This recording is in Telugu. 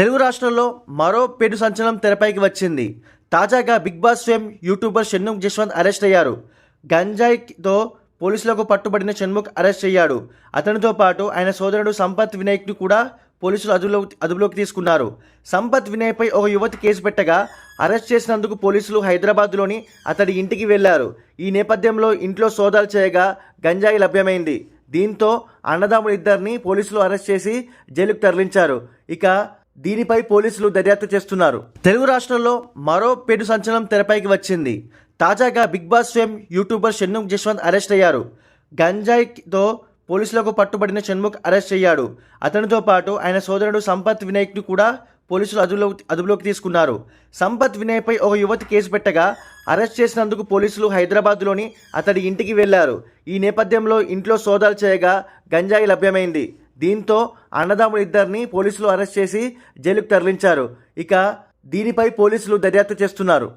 తెలుగు రాష్ట్రంలో మరో పెను సంచలనం తెరపైకి వచ్చింది. తాజాగా Bigg Boss fame YouTuber Shanmukh Jaswanth arrest అయ్యారు. గంజాయితో పోలీసులకు పట్టుబడిన షణ్ముఖ్ అరెస్ట్ అయ్యాడు. అతనితో పాటు ఆయన సోదరుడు సంపత్ వినాయక్ని కూడా పోలీసులు అదుపులో అదుపులోకి తీసుకున్నారు. సంపత్ వినయ్పై ఒక యువతి కేసు పెట్టగా అరెస్ట్ చేసినందుకు పోలీసులు హైదరాబాద్లోని అతడి ఇంటికి వెళ్ళారు. ఈ నేపథ్యంలో ఇంట్లో సోదాలు చేయగా గంజాయి లభ్యమైంది. దీంతో అన్నదమ్ములు ఇద్దరిని పోలీసులు అరెస్ట్ చేసి జైలుకు తరలించారు. ఇక దీనిపై పోలీసులు దర్యాప్తు చేస్తున్నారు. తెలుగు రాష్ట్రంలో మరో పెను సంచలనం తెరపైకి వచ్చింది. తాజాగా Bigg Boss fame YouTuber Shanmukh Jaswanth arrest అయ్యారు. గంజాయితో పోలీసులకు పట్టుబడిన షణ్ముఖ్ అరెస్ట్ అయ్యాడు. అతనితో పాటు ఆయన సోదరుడు సంపత్ వినాయక్ను కూడా పోలీసులు అదుపులో అదుపులోకి తీసుకున్నారు. సంపత్ వినయ్పై ఒక యువతి కేసు పెట్టగా అరెస్ట్ చేసినందుకు పోలీసులు హైదరాబాద్లోని అతడి ఇంటికి వెళ్ళారు. ఈ నేపథ్యంలో ఇంట్లో సోదాలు చేయగా గంజాయి లభ్యమైంది. దీంతో అన్నదమ్ములు ఇద్దరిని పోలీసులు అరెస్ట్ చేసి జైలుకు తరలించారు. ఇక దీనిపై పోలీసులు దర్యాప్తు చేస్తున్నారు.